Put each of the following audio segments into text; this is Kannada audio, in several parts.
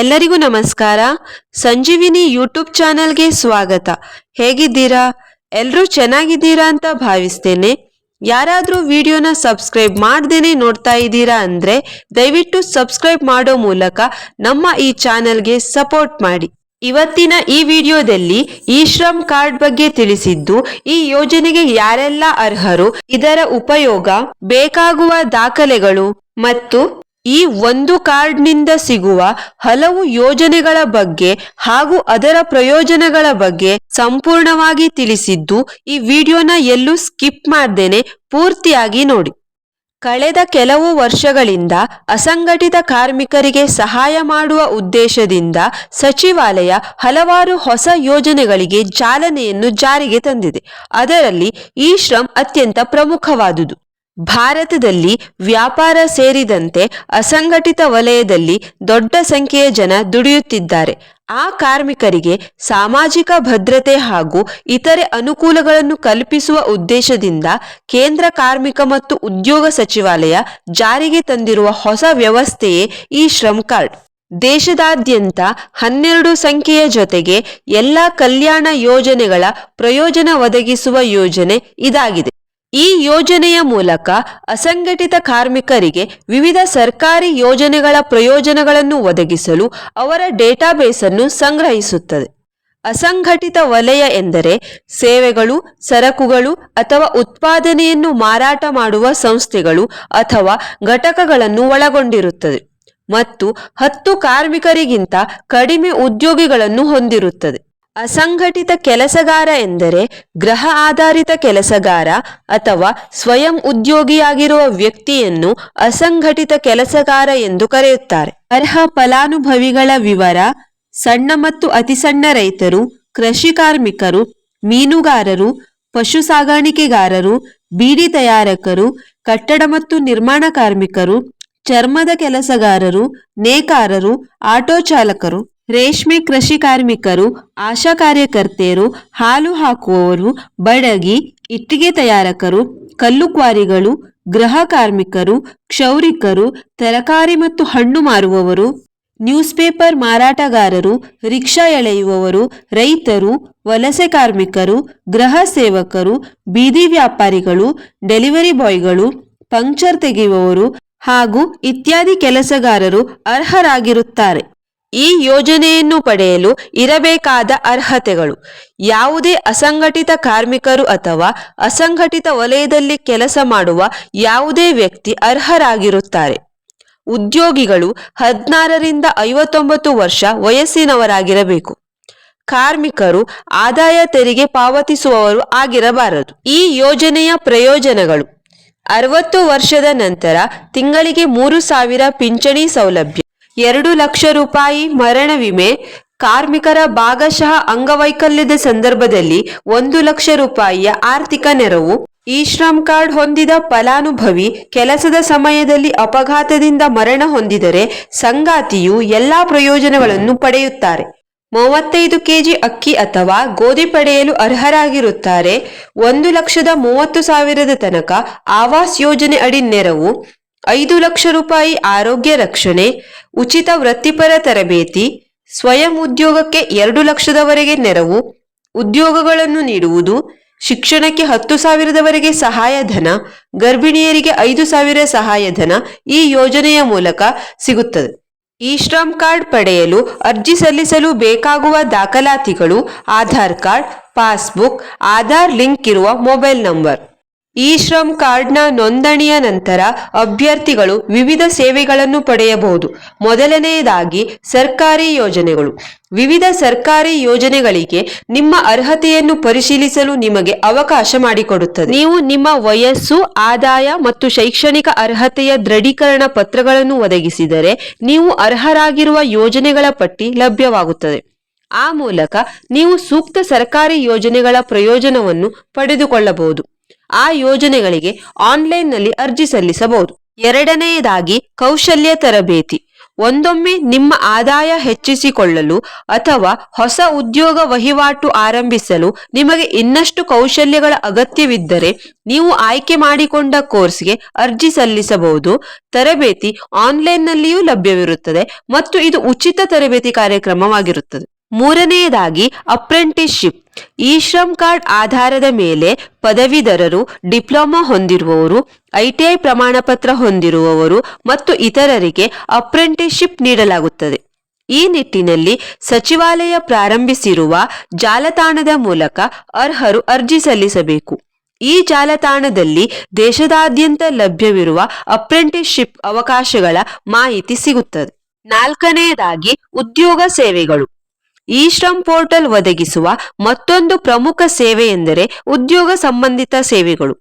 ಎಲ್ಲರಿಗೂ ನಮಸ್ಕಾರ. ಸಂಜೀವಿನಿ ಯೂಟ್ಯೂಬ್ ಚಾನೆಲ್ಗೆ ಸ್ವಾಗತ. ಹೇಗಿದ್ದೀರಾ? ಎಲ್ಲರೂ ಚೆನ್ನಾಗಿದ್ದೀರಾ ಅಂತ ಭಾವಿಸ್ತೇನೆ. ಯಾರಾದರೂ ವಿಡಿಯೋನ ಸಬ್ಸ್ಕ್ರೈಬ್ ಮಾಡ್ದೇನೆ ನೋಡ್ತಾ ಇದ್ದೀರಾ ಅಂದರೆ ದಯವಿಟ್ಟು ಸಬ್ಸ್ಕ್ರೈಬ್ ಮಾಡೋ ಮೂಲಕ ನಮ್ಮ ಈ ಚಾನೆಲ್ಗೆ ಸಪೋರ್ಟ್ ಮಾಡಿ. ಇವತ್ತಿನ ಈ ವಿಡಿಯೋದಲ್ಲಿ ಈ ಶ್ರಮ್ ಕಾರ್ಡ್ ಬಗ್ಗೆ ತಿಳಿಸಿದ್ದು, ಈ ಯೋಜನೆಗೆ ಯಾರೆಲ್ಲ ಅರ್ಹರು, ಇದರ ಉಪಯೋಗ, ಬೇಕಾಗುವ ದಾಖಲೆಗಳು ಮತ್ತು ಈ ಒಂದು ಕಾರ್ಡ್ನಿಂದ ಸಿಗುವ ಹಲವು ಯೋಜನೆಗಳ ಬಗ್ಗೆ ಹಾಗೂ ಅದರ ಪ್ರಯೋಜನಗಳ ಬಗ್ಗೆ ಸಂಪೂರ್ಣವಾಗಿ ತಿಳಿಸಿದ್ದು, ಈ ವಿಡಿಯೋನ ಎಲ್ಲೂ ಸ್ಕಿಪ್ ಮಾಡ್ದೇನೆ ಪೂರ್ತಿಯಾಗಿ ನೋಡಿ. ಕಳೆದ ಕೆಲವು ವರ್ಷಗಳಿಂದ ಅಸಂಘಟಿತ ಕಾರ್ಮಿಕರಿಗೆ ಸಹಾಯ ಮಾಡುವ ಉದ್ದೇಶದಿಂದ ಸಚಿವಾಲಯ ಹಲವಾರು ಹೊಸ ಯೋಜನೆಗಳಿಗೆ ಚಾಲನೆಯನ್ನು ಜಾರಿಗೆ ತಂದಿದೆ. ಅದರಲ್ಲಿ ಈ ಶ್ರಮ್ ಅತ್ಯಂತ ಪ್ರಮುಖವಾದುದು. ಭಾರತದಲ್ಲಿ ವ್ಯಾಪಾರ ಸೇರಿದಂತೆ ಅಸಂಘಟಿತ ವಲಯದಲ್ಲಿ ದೊಡ್ಡ ಸಂಖ್ಯೆಯ ಜನ ದುಡಿಯುತ್ತಿದ್ದಾರೆ. ಆ ಕಾರ್ಮಿಕರಿಗೆ ಸಾಮಾಜಿಕ ಭದ್ರತೆ ಹಾಗೂ ಇತರೆ ಅನುಕೂಲಗಳನ್ನು ಕಲ್ಪಿಸುವ ಉದ್ದೇಶದಿಂದ ಕೇಂದ್ರ ಕಾರ್ಮಿಕ ಮತ್ತು ಉದ್ಯೋಗ ಸಚಿವಾಲಯ ಜಾರಿಗೆ ತಂದಿರುವ ಹೊಸ ವ್ಯವಸ್ಥೆಯೇ ಈ ಶ್ರಮ್ ಕಾರ್ಡ್. ದೇಶದಾದ್ಯಂತ ಹನ್ನೆರಡು ಸಂಖ್ಯೆಯ ಜೊತೆಗೆ ಎಲ್ಲ ಕಲ್ಯಾಣ ಯೋಜನೆಗಳ ಪ್ರಯೋಜನ ಒದಗಿಸುವ ಯೋಜನೆ ಇದಾಗಿದೆ. ಈ ಯೋಜನೆಯ ಮೂಲಕ ಅಸಂಘಟಿತ ಕಾರ್ಮಿಕರಿಗೆ ವಿವಿಧ ಸರ್ಕಾರಿ ಯೋಜನೆಗಳ ಪ್ರಯೋಜನಗಳನ್ನು ಒದಗಿಸಲು ಅವರ ಡೇಟಾಬೇಸ್ ಅನ್ನು ಸಂಗ್ರಹಿಸುತ್ತದೆ. ಅಸಂಘಟಿತ ವಲಯ ಎಂದರೆ ಸೇವೆಗಳು, ಸರಕುಗಳು ಅಥವಾ ಉತ್ಪಾದನೆಯನ್ನು ಮಾರಾಟ ಮಾಡುವ ಸಂಸ್ಥೆಗಳು ಅಥವಾ ಘಟಕಗಳನ್ನು ಒಳಗೊಂಡಿರುತ್ತದೆ ಮತ್ತು ಹತ್ತು ಕಾರ್ಮಿಕರಿಗಿಂತ ಕಡಿಮೆ ಉದ್ಯೋಗಿಗಳನ್ನು ಹೊಂದಿರುತ್ತದೆ. ಅಸಂಘಟಿತ ಕೆಲಸಗಾರ ಎಂದರೆ ಗೃಹ ಆಧಾರಿತ ಕೆಲಸಗಾರ ಅಥವಾ ಸ್ವಯಂ ಉದ್ಯೋಗಿಯಾಗಿರುವ ವ್ಯಕ್ತಿಯನ್ನು ಅಸಂಘಟಿತ ಕೆಲಸಗಾರ ಎಂದು ಕರೆಯುತ್ತಾರೆ. ಅರ್ಹ ಫಲಾನುಭವಿಗಳ ವಿವರ, ಸಣ್ಣ ಮತ್ತು ಅತಿಸಣ್ಣ ರೈತರು, ಕೃಷಿ ಕಾರ್ಮಿಕರು, ಮೀನುಗಾರರು, ಪಶು ಸಾಗಾಣಿಕೆಗಾರರು, ಬೀಡಿ ತಯಾರಕರು, ಕಟ್ಟಡ ಮತ್ತು ನಿರ್ಮಾಣ ಕಾರ್ಮಿಕರು, ಚರ್ಮದ ಕೆಲಸಗಾರರು, ನೇಕಾರರು, ಆಟೋ ಚಾಲಕರು. ರೇಷ್ಮೆ ಕೃಷಿ ಕಾರ್ಮಿಕರು, ಆಶಾ ಕಾರ್ಯಕರ್ತೆಯರು, ಹಾಲು ಹಾಕುವವರು, ಬಡಗಿ, ಇಟ್ಟಿಗೆ ತಯಾರಕರು, ಕಲ್ಲು ಕ್ವಾರಿಗಳು, ಗೃಹ ಕಾರ್ಮಿಕರು, ಕ್ಷೌರಿಕರು, ತರಕಾರಿ ಮತ್ತು ಹಣ್ಣು ಮಾರುವವರು ನ್ಯೂಸ್ ಪೇಪರ್ ಮಾರಾಟಗಾರರು, ರಿಕ್ಷಾ ಎಳೆಯುವವರು, ರೈತರು, ವಲಸೆ ಕಾರ್ಮಿಕರು, ಗೃಹ ಸೇವಕರು, ಬೀದಿ ವ್ಯಾಪಾರಿಗಳು, ಡೆಲಿವರಿ ಬಾಯ್ಗಳು, ಪಂಕ್ಚರ್ ತೆಗೆಯುವವರು ಹಾಗೂ ಇತ್ಯಾದಿ ಕೆಲಸಗಾರರು ಅರ್ಹರಾಗಿರುತ್ತಾರೆ. ಈ ಯೋಜನೆಯನ್ನು ಪಡೆಯಲು ಇರಬೇಕಾದ ಅರ್ಹತೆಗಳು ಯಾವುದೇ ಅಸಂಘಟಿತ ಕಾರ್ಮಿಕರು ಅಥವಾ ಅಸಂಘಟಿತ ವಲಯದಲ್ಲಿ ಕೆಲಸ ಮಾಡುವ ಯಾವುದೇ ವ್ಯಕ್ತಿ ಅರ್ಹರಾಗಿರುತ್ತಾರೆ. ಉದ್ಯೋಗಿಗಳು ಹದಿನಾರರಿಂದ ಐವತ್ತೊಂಬತ್ತು ವರ್ಷ ವಯಸ್ಸಿನವರಾಗಿರಬೇಕು. ಕಾರ್ಮಿಕರು ಆದಾಯ ತೆರಿಗೆ ಪಾವತಿಸುವವರು ಆಗಿರಬಾರದು. ಈ ಯೋಜನೆಯ ಪ್ರಯೋಜನಗಳು ಅರವತ್ತು ವರ್ಷದ ನಂತರ ತಿಂಗಳಿಗೆ ಮೂರು ಸಾವಿರ ಪಿಂಚಣಿ ಸೌಲಭ್ಯ ಎರಡು ಲಕ್ಷ ರೂಪಾಯಿ ಮರಣ ವಿಮೆ ಕಾರ್ಮಿಕರ ಭಾಗಶಃ ಅಂಗವೈಕಲ್ಯದ ಸಂದರ್ಭದಲ್ಲಿ ಒಂದು ಲಕ್ಷ ರೂಪಾಯಿಯ ಆರ್ಥಿಕ ನೆರವು, ಈ ಶ್ರಮ್ ಕಾರ್ಡ್ ಹೊಂದಿದ ಫಲಾನುಭವಿ ಕೆಲಸದ ಸಮಯದಲ್ಲಿ ಅಪಘಾತದಿಂದ ಮರಣ ಹೊಂದಿದರೆ ಸಂಗಾತಿಯು ಎಲ್ಲಾ ಪ್ರಯೋಜನಗಳನ್ನು ಪಡೆಯುತ್ತಾರೆ. ಮೂವತ್ತೈದು ಕೆಜಿ ಅಕ್ಕಿ ಅಥವಾ ಗೋಧಿ ಪಡೆಯಲು ಅರ್ಹರಾಗಿರುತ್ತಾರೆ. ಒಂದು ಲಕ್ಷದ ಮೂವತ್ತು ಸಾವಿರದ ತನಕ ಆವಾಸ್ ಯೋಜನೆ ಅಡಿ ನೆರವು ಐದು ಲಕ್ಷ ರೂಪಾಯಿ ಆರೋಗ್ಯ ರಕ್ಷಣೆ, ಉಚಿತ ವೃತ್ತಿಪರ ತರಬೇತಿ, ಸ್ವಯಂ ಉದ್ಯೋಗಕ್ಕೆ ಎರಡು ಲಕ್ಷದವರೆಗೆ ನೆರವು, ಉದ್ಯೋಗಗಳನ್ನು ನೀಡುವುದು, ಶಿಕ್ಷಣಕ್ಕೆ ಹತ್ತು ಸಾವಿರದವರೆಗೆ ಸಹಾಯಧನ ಗರ್ಭಿಣಿಯರಿಗೆ ಐದು ಸಾವಿರ ಸಹಾಯಧನ ಈ ಯೋಜನೆಯ ಮೂಲಕ ಸಿಗುತ್ತದೆ. ಇ ಶ್ರಮ್ ಕಾರ್ಡ್ ಪಡೆಯಲು ಅರ್ಜಿ ಸಲ್ಲಿಸಲು ಬೇಕಾಗುವ ದಾಖಲಾತಿಗಳು, Aadhaar card, passbook, Aadhaar link ಇರುವ ಮೊಬೈಲ್ ನಂಬರ್. ಈ ಶ್ರಮ್ ಕಾರ್ಡ್ನ ನೋಂದಣಿಯ ನಂತರ ಅಭ್ಯರ್ಥಿಗಳು ವಿವಿಧ ಸೇವೆಗಳನ್ನು ಪಡೆಯಬಹುದು. ಮೊದಲನೆಯದಾಗಿ ಸರ್ಕಾರಿ ಯೋಜನೆಗಳು. ವಿವಿಧ ಸರ್ಕಾರಿ ಯೋಜನೆಗಳಿಗೆ ನಿಮ್ಮ ಅರ್ಹತೆಯನ್ನು ಪರಿಶೀಲಿಸಲು ನಿಮಗೆ ಅವಕಾಶ ಮಾಡಿಕೊಡುತ್ತದೆ. ನೀವು ನಿಮ್ಮ ವಯಸ್ಸು, ಆದಾಯ ಮತ್ತು ಶೈಕ್ಷಣಿಕ ಅರ್ಹತೆಯ ದೃಢೀಕರಣ ಪತ್ರಗಳನ್ನು ಒದಗಿಸಿದರೆ ನೀವು ಅರ್ಹರಾಗಿರುವ ಯೋಜನೆಗಳ ಪಟ್ಟಿ ಲಭ್ಯವಾಗುತ್ತದೆ. ಆ ಮೂಲಕ ನೀವು ಸೂಕ್ತ ಸರ್ಕಾರಿ ಯೋಜನೆಗಳ ಪ್ರಯೋಜನವನ್ನು ಪಡೆದುಕೊಳ್ಳಬಹುದು. ಆ ಯೋಜನೆಗಳಿಗೆ ಆನ್ಲೈನ್ನಲ್ಲಿ ಅರ್ಜಿ ಸಲ್ಲಿಸಬಹುದು. ಎರಡನೆಯದಾಗಿ ಕೌಶಲ್ಯ ತರಬೇತಿ. ಒಂದೊಮ್ಮೆ ನಿಮ್ಮ ಆದಾಯ ಹೆಚ್ಚಿಸಿಕೊಳ್ಳಲು ಅಥವಾ ಹೊಸ ಉದ್ಯೋಗ ವಹಿವಾಟು ಆರಂಭಿಸಲು ನಿಮಗೆ ಇನ್ನಷ್ಟು ಕೌಶಲ್ಯಗಳ ಅಗತ್ಯವಿದ್ದರೆ ನೀವು ಆಯ್ಕೆ ಮಾಡಿಕೊಂಡ ಕೋರ್ಸ್ಗೆ ಅರ್ಜಿ ಸಲ್ಲಿಸಬಹುದು. ತರಬೇತಿ ಆನ್ಲೈನ್ನಲ್ಲಿಯೂ ಲಭ್ಯವಿರುತ್ತದೆ ಮತ್ತು ಇದು ಉಚಿತ ತರಬೇತಿ ಕಾರ್ಯಕ್ರಮವಾಗಿರುತ್ತದೆ. ಮೂರನೆಯದಾಗಿ ಅಪ್ರೆಂಟಿಸ್ಶಿಪ್. ಈ ಶ್ರಮ್ ಕಾರ್ಡ್ ಆಧಾರದ ಮೇಲೆ ಪದವೀಧರರು, ಡಿಪ್ಲೊಮಾ ಹೊಂದಿರುವವರು ಐಟಿಐ ಪ್ರಮಾಣ ಪತ್ರ ಹೊಂದಿರುವವರು ಮತ್ತು ಇತರರಿಗೆ ಅಪ್ರೆಂಟಿಸ್ಶಿಪ್ ನೀಡಲಾಗುತ್ತದೆ. ಈ ನಿಟ್ಟಿನಲ್ಲಿ ಸಚಿವಾಲಯ ಪ್ರಾರಂಭಿಸಿರುವ ಜಾಲತಾಣದ ಮೂಲಕ ಅರ್ಹರು ಅರ್ಜಿ ಸಲ್ಲಿಸಬೇಕು. ಈ ಜಾಲತಾಣದಲ್ಲಿ ದೇಶದಾದ್ಯಂತ ಲಭ್ಯವಿರುವ ಅಪ್ರೆಂಟಿಸ್ಶಿಪ್ ಅವಕಾಶಗಳ ಮಾಹಿತಿ ಸಿಗುತ್ತದೆ. ನಾಲ್ಕನೆಯದಾಗಿ ಉದ್ಯೋಗ ಸೇವೆಗಳು. ಇ ಶ್ರಮ್ ಪೋರ್ಟಲ್ ಒದಗಿಸುವ ಮತ್ತೊಂದು ಪ್ರಮುಖ ಸೇವೆ ಎಂದರೆ ಉದ್ಯೋಗ ಸಂಬಂಧಿತ ಸೇವೆಗಳು.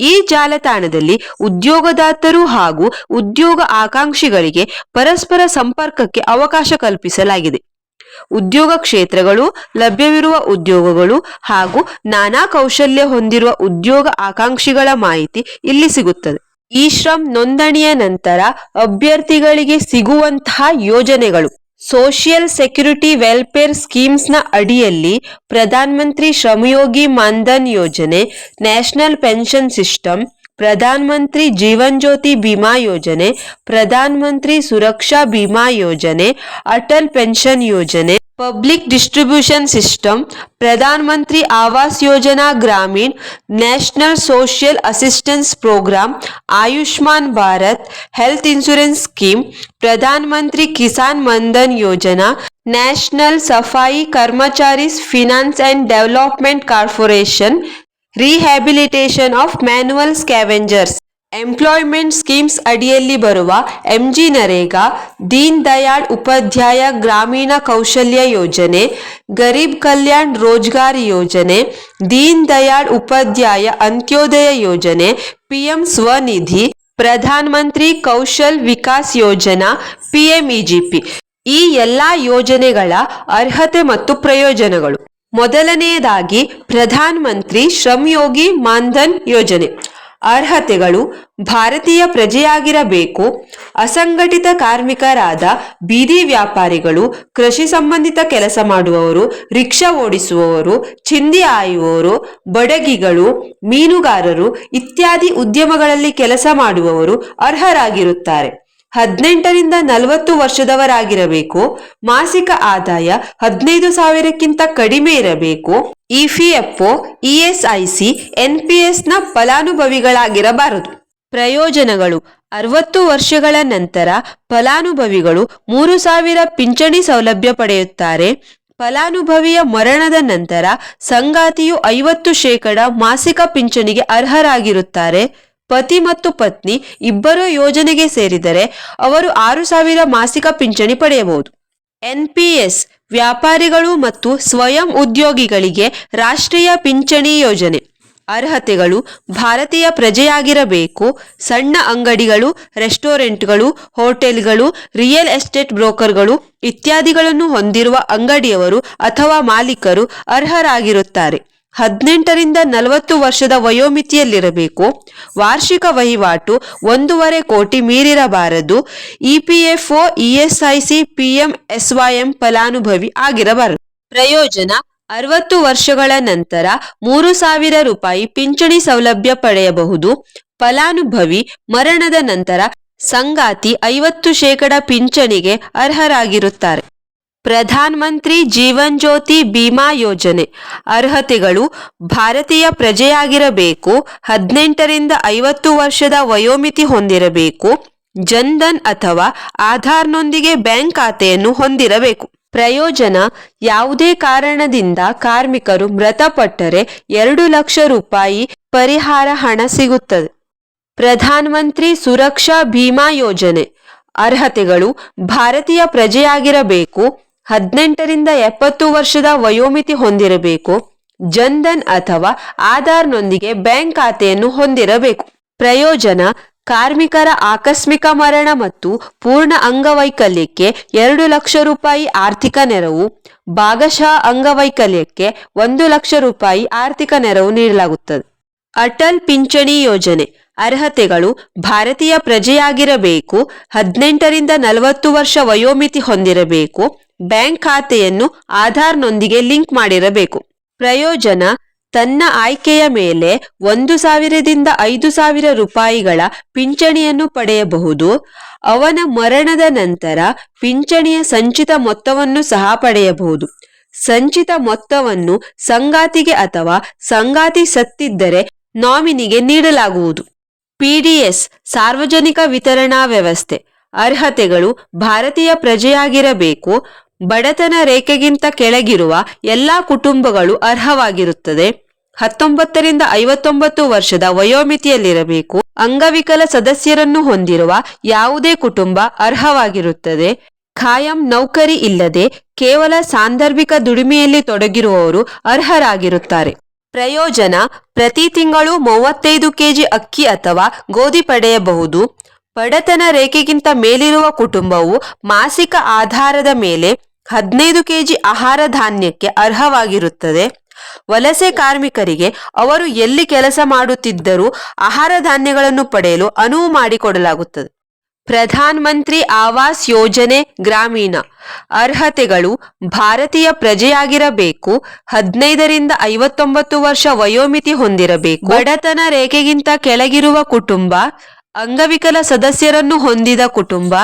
ಈ ಜಾಲತಾಣದಲ್ಲಿ ಉದ್ಯೋಗದಾತರು ಹಾಗೂ ಉದ್ಯೋಗ ಆಕಾಂಕ್ಷಿಗಳಿಗೆ ಪರಸ್ಪರ ಸಂಪರ್ಕಕ್ಕೆ ಅವಕಾಶ ಕಲ್ಪಿಸಲಾಗಿದೆ. ಉದ್ಯೋಗ ಕ್ಷೇತ್ರಗಳು, ಲಭ್ಯವಿರುವ ಉದ್ಯೋಗಗಳು ಹಾಗೂ ನಾನಾ ಕೌಶಲ್ಯ ಹೊಂದಿರುವ ಉದ್ಯೋಗ ಆಕಾಂಕ್ಷಿಗಳ ಮಾಹಿತಿ ಇಲ್ಲಿ ಸಿಗುತ್ತದೆ. ಈ ಶ್ರಮ್ ನೋಂದಣಿಯ ನಂತರ ಅಭ್ಯರ್ಥಿಗಳಿಗೆ ಸಿಗುವಂತಹ ಯೋಜನೆಗಳು. ಸೋಷಿಯಲ್ ಸೆಕ್ಯುರಿಟಿ ವೆಲ್ಫೇರ್ ಸ್ಕೀಮ್ಸ್ನ ಅಡಿಯಲ್ಲಿ ಪ್ರಧಾನ ಮಂತ್ರಿ ಶ್ರಮಯೋಗಿ ಮಾನ್ಧನ್ ಯೋಜನೆ national pension system Pradhan Mantri Jeevan Jyoti Bima ಯೋಜನೆ ಪ್ರಧಾನ ಮಂತ್ರಿ ಸುರಕ್ಷಾ ಬಿಮಾ ಯೋಜನೆ ಅಟಲ್ ಪೆನ್ಷನ್ ಯೋಜನೆ public distribution system Pradhan Mantri Awas Yojana Gramin national social assistance programme Ayushman Bharat health insurance scheme Pradhan Mantri Kisan Maandhan Yojana national Safai Karmacharis finance and development corporation rehabilitation of manual scavengers employment schemes ಅಡಿಯಲ್ಲಿ ಬರುವ ಎಂಜಿ ನರೇಗಾ, ದೀನ್ ದಯಾಳ್ ಉಪಾಧ್ಯಾಯ ಗ್ರಾಮೀಣ ಕೌಶಲ್ಯ ಯೋಜನೆ, ಗರೀಬ್ ಕಲ್ಯಾಣ್ ರೋಜ್ಗಾರ್ ಯೋಜನೆ, ದೀನ್ ದಯಾಳ್ ಉಪಾಧ್ಯಾಯ ಅಂತ್ಯೋದಯ ಯೋಜನೆ, ಪಿಎಂ ಸ್ವನಿಧಿ, ಪ್ರಧಾನ ಮಂತ್ರಿ ಕೌಶಲ್ ವಿಕಾಸ್ ಯೋಜನಾ ಪಿಎಂಇಜಿಪಿ ಈ ಎಲ್ಲ ಯೋಜನೆಗಳ ಅರ್ಹತೆ ಮತ್ತು ಪ್ರಯೋಜನಗಳು. ಮೊದಲನೆಯದಾಗಿ ಪ್ರಧಾನ ಮಂತ್ರಿ ಶ್ರಮ್ ಯೋಗಿ ಮಾನ್ಧನ್ ಯೋಜನೆ. ಅರ್ಹತೆಗಳು, ಭಾರತೀಯ ಪ್ರಜೆಯಾಗಿರಬೇಕು, ಅಸಂಘಟಿತ ಕಾರ್ಮಿಕರಾದ, ಬೀದಿ ವ್ಯಾಪಾರಿಗಳು, ಕೃಷಿ ಸಂಬಂಧಿತ ಕೆಲಸ ಮಾಡುವವರು, ರಿಕ್ಷಾ ಓಡಿಸುವವರು, ಚಿಂದಿ ಆಯುವವರು, ಬಡಗಿಗಳು, ಮೀನುಗಾರರು ಇತ್ಯಾದಿ ಉದ್ಯಮಗಳಲ್ಲಿ ಕೆಲಸ ಮಾಡುವವರು ಅರ್ಹರಾಗಿರುತ್ತಾರೆ. ಹದಿನೆಂಟರಿಂದ ನಲವತ್ತು ವರ್ಷದವರಾಗಿರಬೇಕು. ಮಾಸಿಕ ಆದಾಯ ಹದಿನೈದು ಸಾವಿರಕ್ಕಿಂತ ಕಡಿಮೆ ಇರಬೇಕು. ಇಪಿಎಫ್ಒ ಇಎಸ್ಐಸಿ ಎನ್ಪಿಎಸ್ನ ಫಲಾನುಭವಿಗಳಾಗಿರಬಾರದು. ಪ್ರಯೋಜನಗಳು. ಅರವತ್ತು ವರ್ಷಗಳ ನಂತರ ಫಲಾನುಭವಿಗಳು ಮೂರು ಸಾವಿರ ಪಿಂಚಣಿ ಸೌಲಭ್ಯ ಪಡೆಯುತ್ತಾರೆ. ಫಲಾನುಭವಿಯ ಮರಣದ ನಂತರ ಸಂಗಾತಿಯು ಐವತ್ತು ಶೇಕಡ ಮಾಸಿಕ ಪಿಂಚಣಿಗೆ ಅರ್ಹರಾಗಿರುತ್ತಾರೆ. ಪತಿ ಮತ್ತು ಪತ್ನಿ ಇಬ್ಬರೂ ಯೋಜನೆಗೆ ಸೇರಿದರೆ ಅವರು ಆರು ಸಾವಿರ ಮಾಸಿಕ ಪಿಂಚಣಿ ಪಡೆಯಬಹುದು. ಎನ್ಪಿಎಸ್ ವ್ಯಾಪಾರಿಗಳು ಮತ್ತು ಸ್ವಯಂ ಉದ್ಯೋಗಿಗಳಿಗೆ ರಾಷ್ಟ್ರೀಯ ಪಿಂಚಣಿ ಯೋಜನೆ. ಅರ್ಹತೆಗಳು ಭಾರತೀಯ ಪ್ರಜೆಯಾಗಿರಬೇಕು. ಸಣ್ಣ ಅಂಗಡಿಗಳು, ರೆಸ್ಟೋರೆಂಟ್ಗಳು, ಹೋಟೆಲ್ಗಳು, ರಿಯಲ್ ಎಸ್ಟೇಟ್ ಬ್ರೋಕರ್ಗಳು ಇತ್ಯಾದಿಗಳನ್ನು ಹೊಂದಿರುವ ಅಂಗಡಿಯವರು ಅಥವಾ ಮಾಲೀಕರು ಅರ್ಹರಾಗಿರುತ್ತಾರೆ. ಹದಿನೆಂಟರಿಂದ ನಲವತ್ತು ವರ್ಷದ ವಯೋಮಿತಿಯಲ್ಲಿರಬೇಕು. ವಾರ್ಷಿಕ ವಹಿವಾಟು ಒಂದೂವರೆ ಕೋಟಿ ಮೀರಿರಬಾರದು. ಇಪಿಎಫ್ಒ ಇಎಸ್ಐಸಿ ಪಿಎಂ ಎಸ್ವೈಎಂ ಫಲಾನುಭವಿ ಆಗಿರಬಾರದು. ಪ್ರಯೋಜನ, ಅರವತ್ತು ವರ್ಷಗಳ ನಂತರ ಮೂರು ಸಾವಿರ ರೂಪಾಯಿ ಪಿಂಚಣಿ ಸೌಲಭ್ಯ ಪಡೆಯಬಹುದು. ಫಲಾನುಭವಿ ಮರಣದ ನಂತರ ಸಂಗಾತಿ ಐವತ್ತು ಶೇಕಡ ಪಿಂಚಣಿಗೆ ಅರ್ಹರಾಗಿರುತ್ತಾರೆ. ಪ್ರಧಾನ ಮಂತ್ರಿ ಜೀವನ್ ಜ್ಯೋತಿ ಬಿಮಾ ಯೋಜನೆ. ಅರ್ಹತೆಗಳು ಭಾರತೀಯ ಪ್ರಜೆಯಾಗಿರಬೇಕು, ಹದಿನೆಂಟರಿಂದ ಐವತ್ತು ವರ್ಷದ ವಯೋಮಿತಿ ಹೊಂದಿರಬೇಕು, ಜನ್ಧನ್ ಅಥವಾ ಆಧಾರ್ನೊಂದಿಗೆ ಬ್ಯಾಂಕ್ ಖಾತೆಯನ್ನು ಹೊಂದಿರಬೇಕು. ಪ್ರಯೋಜನ ಯಾವುದೇ ಕಾರಣದಿಂದ ಕಾರ್ಮಿಕರು ಮೃತಪಟ್ಟರೆ ಎರಡು ಲಕ್ಷ ರೂಪಾಯಿ ಪರಿಹಾರ ಹಣ ಸಿಗುತ್ತದೆ. ಪ್ರಧಾನ ಮಂತ್ರಿ ಸುರಕ್ಷಾ ಭೀಮಾ ಯೋಜನೆ. ಅರ್ಹತೆಗಳು ಭಾರತೀಯ ಪ್ರಜೆಯಾಗಿರಬೇಕು ಹದಿನೆಂಟರಿಂದ ಎಪ್ಪತ್ತು ವರ್ಷದ ವಯೋಮಿತಿ ಹೊಂದಿರಬೇಕು, ಜನ್ಧನ್ ಅಥವಾ ಆಧಾರ್ನೊಂದಿಗೆ ಬ್ಯಾಂಕ್ ಖಾತೆಯನ್ನು ಹೊಂದಿರಬೇಕು. ಪ್ರಯೋಜನ, ಕಾರ್ಮಿಕರ ಆಕಸ್ಮಿಕ ಮರಣ ಮತ್ತು ಪೂರ್ಣ ಅಂಗವೈಕಲ್ಯಕ್ಕೆ ಎರಡು ಲಕ್ಷ ರೂಪಾಯಿ ಆರ್ಥಿಕ ನೆರವು, ಭಾಗಶಃ ಅಂಗವೈಕಲ್ಯಕ್ಕೆ ಒಂದು ಲಕ್ಷ ರೂಪಾಯಿ ಆರ್ಥಿಕ ನೆರವು ನೀಡಲಾಗುತ್ತದೆ. ಅಟಲ್ ಪಿಂಚಣಿ ಯೋಜನೆ, ಅರ್ಹತೆಗಳು ಭಾರತೀಯ ಪ್ರಜೆಯಾಗಿರಬೇಕು, ಹದಿನೆಂಟರಿಂದ ನಲವತ್ತು ವರ್ಷ ವಯೋಮಿತಿ ಹೊಂದಿರಬೇಕು ಬ್ಯಾಂಕ್ ಖಾತೆಯನ್ನು ಆಧಾರ್ನೊಂದಿಗೆ ಲಿಂಕ್ ಮಾಡಿರಬೇಕು. ಪ್ರಯೋಜನ, ತನ್ನ ಆಯ್ಕೆಯ ಮೇಲೆ ಒಂದು ಸಾವಿರದಿಂದ ಐದು ಸಾವಿರ ರೂಪಾಯಿಗಳ ಪಿಂಚಣಿಯನ್ನು ಪಡೆಯಬಹುದು. ಅವನ ಮರಣದ ನಂತರ ಪಿಂಚಣಿಯ ಸಂಚಿತ ಮೊತ್ತವನ್ನು ಸಹ ಪಡೆಯಬಹುದು. ಸಂಚಿತ ಮೊತ್ತವನ್ನು ಸಂಗಾತಿಗೆ ಅಥವಾ ಸಂಗಾತಿ ಸತ್ತಿದ್ದರೆ ನಾಮಿನಿಗೆ ನೀಡಲಾಗುವುದು. ಪಿಡಿಎಸ್ ಸಾರ್ವಜನಿಕ ವಿತರಣಾ ವ್ಯವಸ್ಥೆ. ಅರ್ಹತೆಗಳು ಭಾರತೀಯ ಪ್ರಜೆಯಾಗಿರಬೇಕು. ಬಡತನ ರೇಖೆಗಿಂತ ಕೆಳಗಿರುವ ಎಲ್ಲಾ ಕುಟುಂಬಗಳು ಅರ್ಹವಾಗಿರುತ್ತದೆ. ಹತ್ತೊಂಬತ್ತರಿಂದ ಐವತ್ತೊಂಬತ್ತು ವರ್ಷದ ವಯೋಮಿತಿಯಲ್ಲಿರಬೇಕು. ಅಂಗವಿಕಲ ಸದಸ್ಯರನ್ನು ಹೊಂದಿರುವ ಯಾವುದೇ ಕುಟುಂಬ ಅರ್ಹವಾಗಿರುತ್ತದೆ. ಖಾಯಂ ನೌಕರಿ ಇಲ್ಲದೆ ಕೇವಲ ಸಾಂದರ್ಭಿಕ ದುಡಿಮೆಯಲ್ಲಿ ತೊಡಗಿರುವವರು ಅರ್ಹರಾಗಿರುತ್ತಾರೆ. ಪ್ರಯೋಜನ ಪ್ರತಿ ತಿಂಗಳು ಮೂವತ್ತೈದು ಕೆಜಿ ಅಕ್ಕಿ ಅಥವಾ ಗೋಧಿ ಪಡೆಯಬಹುದು. ಬಡತನ ರೇಖೆಗಿಂತ ಮೇಲಿರುವ ಕುಟುಂಬವು ಮಾಸಿಕ ಆಧಾರದ ಮೇಲೆ ಹದಿನೈದು ಕೆಜಿ ಆಹಾರ ಧಾನ್ಯಕ್ಕೆ ಅರ್ಹವಾಗಿರುತ್ತದೆ. ವಲಸೆ ಕಾರ್ಮಿಕರಿಗೆ ಅವರು ಎಲ್ಲಿ ಕೆಲಸ ಮಾಡುತ್ತಿದ್ದರೂ ಆಹಾರ ಧಾನ್ಯಗಳನ್ನು ಪಡೆಯಲು ಅನುವು ಮಾಡಿಕೊಡಲಾಗುತ್ತದೆ. ಪ್ರಧಾನ ಮಂತ್ರಿ ಆವಾಸ್ ಯೋಜನೆ ಗ್ರಾಮೀಣ. ಅರ್ಹತೆಗಳು ಭಾರತೀಯ ಪ್ರಜೆಯಾಗಿರಬೇಕು, ಹದಿನೈದರಿಂದ ಐವತ್ತೊಂಬತ್ತು ವರ್ಷ ವಯೋಮಿತಿ ಹೊಂದಿರಬೇಕು. ಬಡತನ ರೇಖೆಗಿಂತ ಕೆಳಗಿರುವ ಕುಟುಂಬ ಅಂಗವಿಕಲ ಸದಸ್ಯರನ್ನು ಹೊಂದಿದ ಕುಟುಂಬ,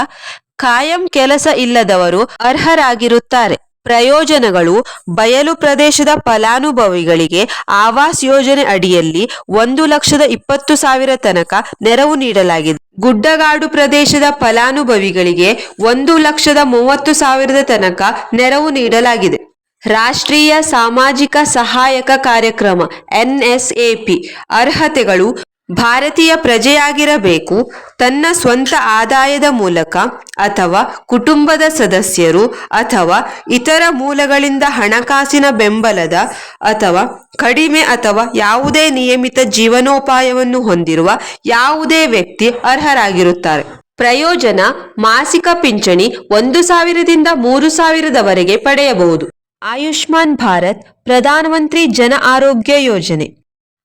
ಕಾಯಂ ಕೆಲಸ ಇಲ್ಲದವರು ಅರ್ಹರಾಗಿರುತ್ತಾರೆ. ಪ್ರಯೋಜನಗಳು, ಬಯಲು ಪ್ರದೇಶದ ಫಲಾನುಭವಿಗಳಿಗೆ ಆವಾಸ್ ಯೋಜನೆ ಅಡಿಯಲ್ಲಿ ಒಂದು ಲಕ್ಷದ ಇಪ್ಪತ್ತು ಸಾವಿರ ತನಕ ನೆರವು ನೀಡಲಾಗಿದೆ. ಗುಡ್ಡಗಾಡು ಪ್ರದೇಶದ ಫಲಾನುಭವಿಗಳಿಗೆ ಒಂದು ಲಕ್ಷದ ಮೂವತ್ತು ಸಾವಿರದ ತನಕ ನೆರವು ನೀಡಲಾಗಿದೆ. ರಾಷ್ಟ್ರೀಯ ಸಾಮಾಜಿಕ ಸಹಾಯಕ ಕಾರ್ಯಕ್ರಮ ಎನ್ಎಸ್ಎಪಿ. ಅರ್ಹತೆಗಳು ಭಾರತೀಯ ಪ್ರಜೆಯಾಗಿರಬೇಕು, ತನ್ನ ಸ್ವಂತ ಆದಾಯದ ಮೂಲಕ ಅಥವಾ ಕುಟುಂಬದ ಸದಸ್ಯರು ಅಥವಾ ಇತರ ಮೂಲಗಳಿಂದ ಹಣಕಾಸಿನ ಬೆಂಬಲದ ಅಥವಾ ಕಡಿಮೆ ಅಥವಾ ಯಾವುದೇ ನಿಯಮಿತ ಜೀವನೋಪಾಯವನ್ನು ಹೊಂದಿರುವ ಯಾವುದೇ ವ್ಯಕ್ತಿ ಅರ್ಹರಾಗಿರುತ್ತಾರೆ. ಪ್ರಯೋಜನ, ಮಾಸಿಕ ಪಿಂಚಣಿ ಒಂದು ಸಾವಿರದಿಂದ ಮೂರು ಸಾವಿರದವರೆಗೆ ಪಡೆಯಬಹುದು. ಆಯುಷ್ಮಾನ್ ಭಾರತ್ ಪ್ರಧಾನಮಂತ್ರಿ ಜನ ಆರೋಗ್ಯ ಯೋಜನೆ.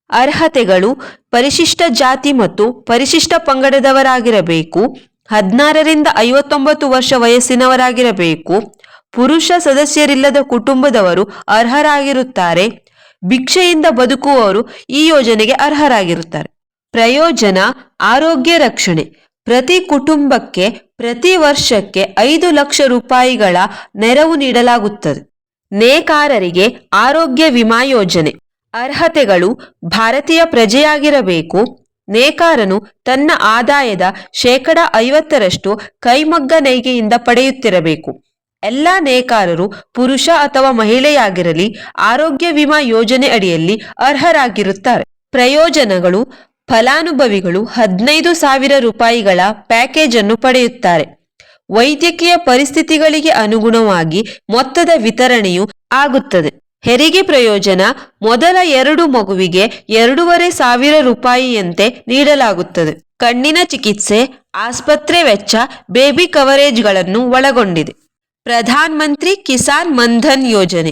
ಅರ್ಹತೆಗಳು ಪರಿಶಿಷ್ಟ ಜಾತಿ ಮತ್ತು ಪರಿಶಿಷ್ಟ ಪಂಗಡದವರಾಗಿರಬೇಕು, ಹದಿನಾರರಿಂದ ಐವತ್ತೊಂಬತ್ತು ವರ್ಷ ವಯಸ್ಸಿನವರಾಗಿರಬೇಕು, ಪುರುಷ ಸದಸ್ಯರಿಲ್ಲದ ಕುಟುಂಬದವರು ಅರ್ಹರಾಗಿರುತ್ತಾರೆ, ಭಿಕ್ಷೆಯಿಂದ ಬದುಕುವವರು ಈ ಯೋಜನೆಗೆ ಅರ್ಹರಾಗಿರುತ್ತಾರೆ. ಪ್ರಯೋಜನ, ಆರೋಗ್ಯ ರಕ್ಷಣೆ. ಪ್ರತಿ ಕುಟುಂಬಕ್ಕೆ ಪ್ರತಿ ವರ್ಷಕ್ಕೆ ಐದು ಲಕ್ಷ ರೂಪಾಯಿಗಳ ನೆರವು ನೀಡಲಾಗುತ್ತದೆ. ನೇಕಾರರಿಗೆ ಆರೋಗ್ಯ ವಿಮಾ ಯೋಜನೆ. ಅರ್ಹತೆಗಳು ಭಾರತೀಯ ಪ್ರಜೆಯಾಗಿರಬೇಕು. ನೇಕಾರನು ತನ್ನ ಆದಾಯದ ಶೇಕಡ ಐವತ್ತರಷ್ಟು ಕೈಮಗ್ಗ ನೈಗೆಯಿಂದ ಪಡೆಯುತ್ತಿರಬೇಕು. ಎಲ್ಲ ನೇಕಾರರು ಪುರುಷ ಅಥವಾ ಮಹಿಳೆಯಾಗಿರಲಿ ಆರೋಗ್ಯ ವಿಮಾ ಯೋಜನೆ ಅಡಿಯಲ್ಲಿ ಅರ್ಹರಾಗಿರುತ್ತಾರೆ. ಪ್ರಯೋಜನಗಳು ಫಲಾನುಭವಿಗಳು ಹದಿನೈದು ಸಾವಿರ ರೂಪಾಯಿಗಳ ಪ್ಯಾಕೇಜ್ ಅನ್ನು ಪಡೆಯುತ್ತಾರೆ. ವೈದ್ಯಕೀಯ ಪರಿಸ್ಥಿತಿಗಳಿಗೆ ಅನುಗುಣವಾಗಿ ಮೊತ್ತದ ವಿತರಣೆಯು ಆಗುತ್ತದೆ. ಹೆರಿಗೆ ಪ್ರಯೋಜನ ಮೊದಲ ಎರಡು ಮಗುವಿಗೆ ಎರಡೂವರೆ ಸಾವಿರ ರೂಪಾಯಿಯಂತೆ ನೀಡಲಾಗುತ್ತದೆ. ಕಣ್ಣಿನ ಚಿಕಿತ್ಸೆ, ಆಸ್ಪತ್ರೆ ವೆಚ್ಚ, ಬೇಬಿ ಕವರೇಜ್ಗಳನ್ನು ಒಳಗೊಂಡಿದೆ. ಪ್ರಧಾನ ಮಂತ್ರಿ ಕಿಸಾನ್ ಮನ್ಧನ್ ಯೋಜನೆ.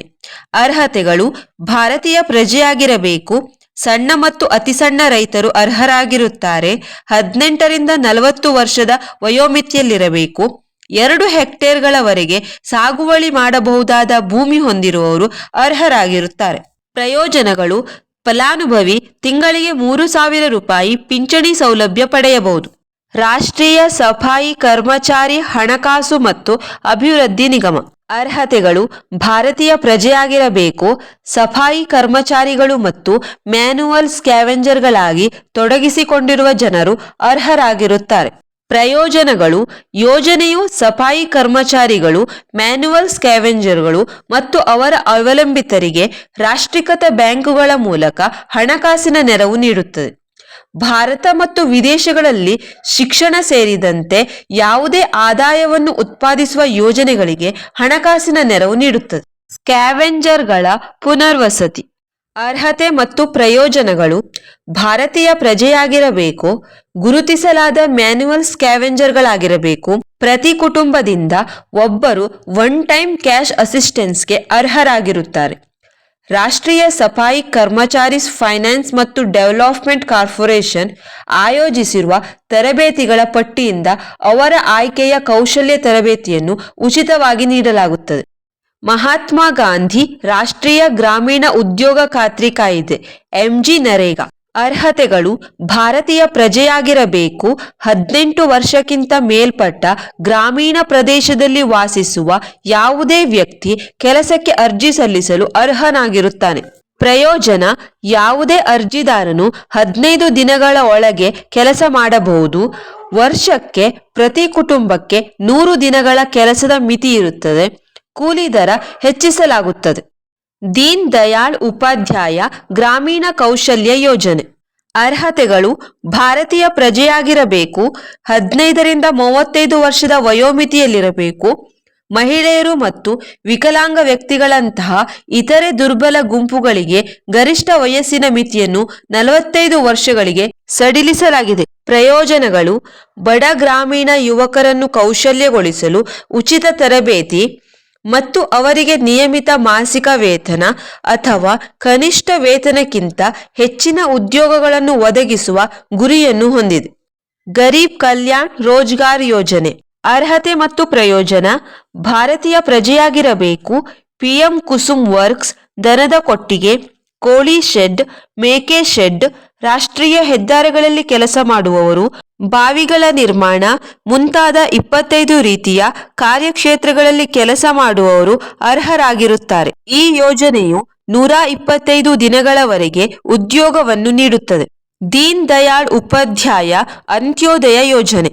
ಅರ್ಹತೆಗಳು ಭಾರತೀಯ ಪ್ರಜೆಯಾಗಿರಬೇಕು. ಸಣ್ಣ ಮತ್ತು ಅತಿಸಣ್ಣ ರೈತರು ಅರ್ಹರಾಗಿರುತ್ತಾರೆ. ಹದಿನೆಂಟರಿಂದ ನಲವತ್ತು ವರ್ಷದ ವಯೋಮಿತಿಯಲ್ಲಿರಬೇಕು. ಎರಡು ಹೆಕ್ಟೇರ್ಗಳವರೆಗೆ ಸಾಗುವಳಿ ಮಾಡಬಹುದಾದ ಭೂಮಿ ಹೊಂದಿರುವವರು ಅರ್ಹರಾಗಿರುತ್ತಾರೆ. ಪ್ರಯೋಜನಗಳು, ಫಲಾನುಭವಿ, ತಿಂಗಳಿಗೆ ಮೂರು ಸಾವಿರ ರೂಪಾಯಿ ಪಿಂಚಣಿ ಸೌಲಭ್ಯ ಪಡೆಯಬಹುದು. ರಾಷ್ಟ್ರೀಯ ಸಫಾಯಿ ಕರ್ಮಚಾರಿ ಹಣಕಾಸು ಮತ್ತು ಅಭಿವೃದ್ಧಿ ನಿಗಮ. ಅರ್ಹತೆಗಳು, ಭಾರತೀಯ ಪ್ರಜೆಯಾಗಿರಬೇಕು. ಸಫಾಯಿ ಕರ್ಮಚಾರಿಗಳು ಮತ್ತು ಮ್ಯಾನುವಲ್ ಸ್ಕ್ಯಾವೆಂಜರ್ಗಳಾಗಿ ತೊಡಗಿಸಿಕೊಂಡಿರುವ ಜನರು ಅರ್ಹರಾಗಿರುತ್ತಾರೆ. ಪ್ರಯೋಜನಗಳು, ಯೋಜನೆಯು ಸಫಾಯಿ ಕರ್ಮಚಾರಿಗಳು ಮ್ಯಾನುವಲ್ ಸ್ಕ್ಯಾವೆಂಜರ್ಗಳು ಮತ್ತು ಅವರ ಅವಲಂಬಿತರಿಗೆ ರಾಷ್ಟ್ರೀಕೃತ ಬ್ಯಾಂಕುಗಳ ಮೂಲಕ ಹಣಕಾಸಿನ ನೆರವು ನೀಡುತ್ತದೆ. ಭಾರತ ಮತ್ತು ವಿದೇಶಗಳಲ್ಲಿ ಶಿಕ್ಷಣ ಸೇರಿದಂತೆ ಯಾವುದೇ ಆದಾಯವನ್ನು ಉತ್ಪಾದಿಸುವ ಯೋಜನೆಗಳಿಗೆ ಹಣಕಾಸಿನ ನೆರವು ನೀಡುತ್ತದೆ. ಸ್ಕ್ಯಾವೆಂಜರ್ಗಳ ಪುನರ್ವಸತಿ, ಅರ್ಹತೆ ಮತ್ತು ಪ್ರಯೋಜನಗಳು ಭಾರತೀಯ ಪ್ರಜೆಯಾಗಿರಬೇಕು, ಗುರುತಿಸಲಾದ ಮ್ಯಾನ್ಯುವಲ್ ಸ್ಕ್ಯಾವೆಂಜರ್ಗಳಾಗಿರಬೇಕು, ಪ್ರತಿ ಕುಟುಂಬದಿಂದ ಒಬ್ಬರು ಒನ್ ಟೈಮ್ ಕ್ಯಾಶ್ ಅಸಿಸ್ಟೆನ್ಸ್ಗೆ ಅರ್ಹರಾಗಿರುತ್ತಾರೆ. ರಾಷ್ಟ್ರೀಯ ಸಫಾಯಿ ಕರ್ಮಚಾರೀಸ್ ಫೈನಾನ್ಸ್ ಮತ್ತು ಡೆವಲಪ್ಮೆಂಟ್ ಕಾರ್ಪೊರೇಷನ್ ಆಯೋಜಿಸಿರುವ ತರಬೇತಿಗಳ ಪಟ್ಟಿಯಿಂದ ಅವರ ಆಯ್ಕೆಯ ಕೌಶಲ್ಯ ತರಬೇತಿಯನ್ನು ಉಚಿತವಾಗಿ ನೀಡಲಾಗುತ್ತದೆ. ಮಹಾತ್ಮ ಗಾಂಧಿ ರಾಷ್ಟ್ರೀಯ ಗ್ರಾಮೀಣ ಉದ್ಯೋಗ ಖಾತ್ರಿ ಕಾಯಿದೆ ಎಂಜಿ ನರೇಗಾ. ಅರ್ಹತೆಗಳು ಭಾರತೀಯ ಪ್ರಜೆಯಾಗಿರಬೇಕು. ಹದಿನೆಂಟು ವರ್ಷಕ್ಕಿಂತ ಮೇಲ್ಪಟ್ಟ ಗ್ರಾಮೀಣ ಪ್ರದೇಶದಲ್ಲಿ ವಾಸಿಸುವ ಯಾವುದೇ ವ್ಯಕ್ತಿ ಕೆಲಸಕ್ಕೆ ಅರ್ಜಿ ಸಲ್ಲಿಸಲು ಅರ್ಹನಾಗಿರುತ್ತಾನೆ. ಪ್ರಯೋಜನ, ಯಾವುದೇ ಅರ್ಜಿದಾರನು ಹದಿನೈದು ದಿನಗಳ ಒಳಗೆ ಕೆಲಸ ಮಾಡಬಹುದು. ವರ್ಷಕ್ಕೆ ಪ್ರತಿ ಕುಟುಂಬಕ್ಕೆ ನೂರು ದಿನಗಳ ಕೆಲಸದ ಮಿತಿ ಇರುತ್ತದೆ. ಕೂಲಿ ದರ ಹೆಚ್ಚಿಸಲಾಗುತ್ತದೆ. ದೀನ್ ದಯಾಳ್ ಉಪಾಧ್ಯಾಯ ಗ್ರಾಮೀಣ ಕೌಶಲ್ಯ ಯೋಜನೆ. ಅರ್ಹತೆಗಳು ಭಾರತೀಯ ಪ್ರಜೆಯಾಗಿರಬೇಕು, ಹದಿನೈದರಿಂದ ಮೂವತ್ತೈದು ವರ್ಷದ ವಯೋಮಿತಿಯಲ್ಲಿರಬೇಕು, ಮಹಿಳೆಯರು ಮತ್ತು ವಿಕಲಾಂಗ ವ್ಯಕ್ತಿಗಳಂತಹ ಇತರೆ ದುರ್ಬಲ ಗುಂಪುಗಳಿಗೆ ಗರಿಷ್ಠ ವಯಸ್ಸಿನ ಮಿತಿಯನ್ನು ನಲವತ್ತೈದು ವರ್ಷಗಳಿಗೆ ಸಡಿಲಿಸಲಾಗಿದೆ. ಪ್ರಯೋಜನಗಳು, ಬಡ ಗ್ರಾಮೀಣ ಯುವಕರನ್ನು ಕೌಶಲ್ಯಗೊಳಿಸಲು ಉಚಿತ ತರಬೇತಿ ಮತ್ತು ಅವರಿಗೆ ನಿಯಮಿತ ಮಾಸಿಕ ವೇತನ ಅಥವಾ ಕನಿಷ್ಠ ವೇತನಕ್ಕಿಂತ ಹೆಚ್ಚಿನ ಉದ್ಯೋಗಗಳನ್ನು ಒದಗಿಸುವ ಗುರಿಯನ್ನು ಹೊಂದಿದೆ. ಗರೀಬ್ ಕಲ್ಯಾಣ್ ರೋಜ್ಗಾರ್ ಯೋಜನೆ ಅರ್ಹತೆ ಮತ್ತು ಪ್ರಯೋಜನ ಭಾರತೀಯ ಪ್ರಜೆಯಾಗಿರಬೇಕು. ಪಿಎಂ ಕುಸುಮ್ ವರ್ಕ್ಸ್ ದನದ ಕೊಟ್ಟಿಗೆ, ಕೋಳಿ ಶೆಡ್, ಮೇಕೆ ಶೆಡ್, ರಾಷ್ಟ್ರೀಯ ಹೆದ್ದಾರಿಗಳಲ್ಲಿ ಕೆಲಸ ಮಾಡುವವರು ಬಾವಿಗಳ ನಿರ್ಮಾಣ ಮುಂತಾದ ಇಪ್ಪತ್ತೈದು ರೀತಿಯ ಕಾರ್ಯಕ್ಷೇತ್ರಗಳಲ್ಲಿ ಕೆಲಸ ಮಾಡುವವರು ಅರ್ಹರಾಗಿರುತ್ತಾರೆ. ಈ ಯೋಜನೆಯು ನೂರ ಇಪ್ಪತ್ತೈದು ದಿನಗಳವರೆಗೆ ಉದ್ಯೋಗವನ್ನು ನೀಡುತ್ತದೆ. ದೀನ್ ದಯಾಳ್ ಉಪಾಧ್ಯಾಯ ಅಂತ್ಯೋದಯ ಯೋಜನೆ.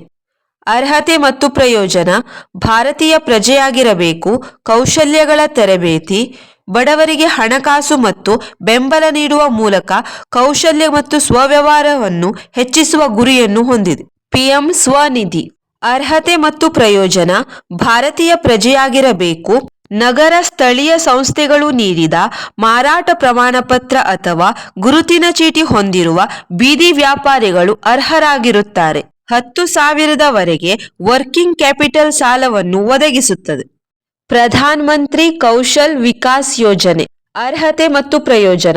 ಅರ್ಹತೆ ಮತ್ತು ಪ್ರಯೋಜನ, ಭಾರತೀಯ ಪ್ರಜೆಯಾಗಿರಬೇಕು, ಕೌಶಲ್ಯಗಳ ತರಬೇತಿ ಬಡವರಿಗೆ ಹಣಕಾಸು ಮತ್ತು ಬೆಂಬಲ ನೀಡುವ ಮೂಲಕ ಕೌಶಲ್ಯ ಮತ್ತು ಸ್ವವ್ಯವಹಾರವನ್ನು ಹೆಚ್ಚಿಸುವ ಗುರಿಯನ್ನು ಹೊಂದಿದೆ. ಪಿಎಂ ಸ್ವನಿಧಿ, ಅರ್ಹತೆ ಮತ್ತು ಪ್ರಯೋಜನ, ಭಾರತೀಯ ಪ್ರಜೆಯಾಗಿರಬೇಕು, ನಗರ ಸ್ಥಳೀಯ ಸಂಸ್ಥೆಗಳು ನೀಡಿದ ಮಾರಾಟ ಪ್ರಮಾಣಪತ್ರ ಅಥವಾ ಗುರುತಿನ ಚೀಟಿ ಹೊಂದಿರುವ ಬೀದಿ ವ್ಯಾಪಾರಿಗಳು ಅರ್ಹರಾಗಿರುತ್ತಾರೆ. ಹತ್ತು ಸಾವಿರದವರೆಗೆ ವರ್ಕಿಂಗ್ ಕ್ಯಾಪಿಟಲ್ ಸಾಲವನ್ನು ಒದಗಿಸುತ್ತದೆ. ಪ್ರಧಾನ್ ಮಂತ್ರಿ ಕೌಶಲ್ ವಿಕಾಸ್ ಯೋಜನೆ, ಅರ್ಹತೆ ಮತ್ತು ಪ್ರಯೋಜನ.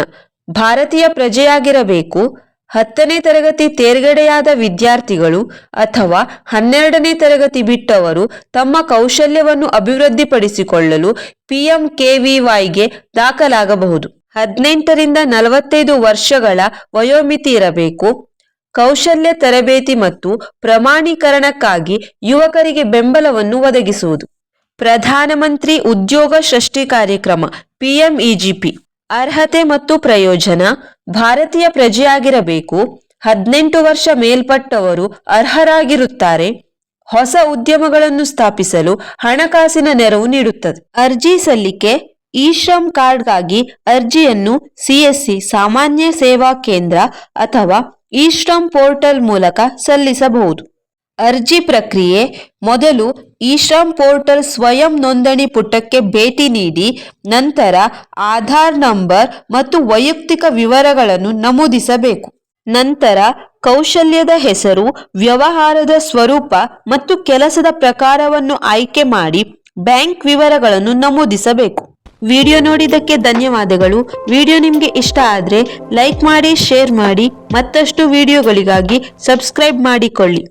ಭಾರತೀಯ ಪ್ರಜೆಯಾಗಿರಬೇಕು. ಹತ್ತನೇ ತರಗತಿ ತೇರ್ಗಡೆಯಾದ ವಿದ್ಯಾರ್ಥಿಗಳು ಅಥವಾ ಹನ್ನೆರಡನೇ ತರಗತಿ ಬಿಟ್ಟವರು ತಮ್ಮ ಕೌಶಲ್ಯವನ್ನು ಅಭಿವೃದ್ಧಿಪಡಿಸಿಕೊಳ್ಳಲು ಪಿಎಂಕೆವಿವೈಗೆ ದಾಖಲಾಗಬಹುದು. ಹದಿನೆಂಟರಿಂದ ನಲವತ್ತೈದು ವರ್ಷಗಳ ವಯೋಮಿತಿ ಇರಬೇಕು. ಕೌಶಲ್ಯ ತರಬೇತಿ ಮತ್ತು ಪ್ರಮಾಣೀಕರಣಕ್ಕಾಗಿ ಯುವಕರಿಗೆ ಬೆಂಬಲವನ್ನು ಒದಗಿಸುವುದು. ಪ್ರಧಾನಮಂತ್ರಿ ಉದ್ಯೋಗ ಸೃಷ್ಟಿ ಕಾರ್ಯಕ್ರಮ ಪಿಎಂಇಜಿಪಿ ಅರ್ಹತೆ ಮತ್ತು ಪ್ರಯೋಜನ, ಭಾರತೀಯ ಪ್ರಜೆಯಾಗಿರಬೇಕು, ಹದಿನೆಂಟು ವರ್ಷ ಮೇಲ್ಪಟ್ಟವರು ಅರ್ಹರಾಗಿರುತ್ತಾರೆ, ಹೊಸ ಉದ್ಯಮಗಳನ್ನು ಸ್ಥಾಪಿಸಲು ಹಣಕಾಸಿನ ನೆರವು ನೀಡುತ್ತದೆ. ಅರ್ಜಿ ಸಲ್ಲಿಕೆ, ಇ ಶ್ರಮ್ ಕಾರ್ಡ್ಗಾಗಿ ಅರ್ಜಿಯನ್ನು ಸಿಎಸ್ಸಿ ಸಾಮಾನ್ಯ ಸೇವಾ ಕೇಂದ್ರ ಅಥವಾ ಇ ಶ್ರಮ್ ಪೋರ್ಟಲ್ ಮೂಲಕ ಸಲ್ಲಿಸಬಹುದು. ಅರ್ಜಿ ಪ್ರಕ್ರಿಯೆ ಮೊದಲು ಇಶ್ರಮ್ ಶ್ರಮ್ ಪೋರ್ಟಲ್ ಸ್ವಯಂ ನೋಂದಣಿ ಪುಟಕ್ಕೆ ಭೇಟಿ ನೀಡಿ, ನಂತರ ಆಧಾರ್ ನಂಬರ್ ಮತ್ತು ವೈಯಕ್ತಿಕ ವಿವರಗಳನ್ನು ನಮೂದಿಸಬೇಕು. ನಂತರ ಕೌಶಲ್ಯದ ಹೆಸರು, ವ್ಯವಹಾರದ ಸ್ವರೂಪ ಮತ್ತು ಕೆಲಸದ ಪ್ರಕಾರವನ್ನು ಆಯ್ಕೆ ಮಾಡಿ ಬ್ಯಾಂಕ್ ವಿವರಗಳನ್ನು ನಮೂದಿಸಬೇಕು. ವಿಡಿಯೋ ನೋಡಿದ್ದಕ್ಕೆ ಧನ್ಯವಾದಗಳು. ವಿಡಿಯೋ ನಿಮಗೆ ಇಷ್ಟ ಆದರೆ ಲೈಕ್ ಮಾಡಿ, ಶೇರ್ ಮಾಡಿ, ಮತ್ತಷ್ಟು ವಿಡಿಯೋಗಳಿಗಾಗಿ ಸಬ್ಸ್ಕ್ರೈಬ್ ಮಾಡಿಕೊಳ್ಳಿ.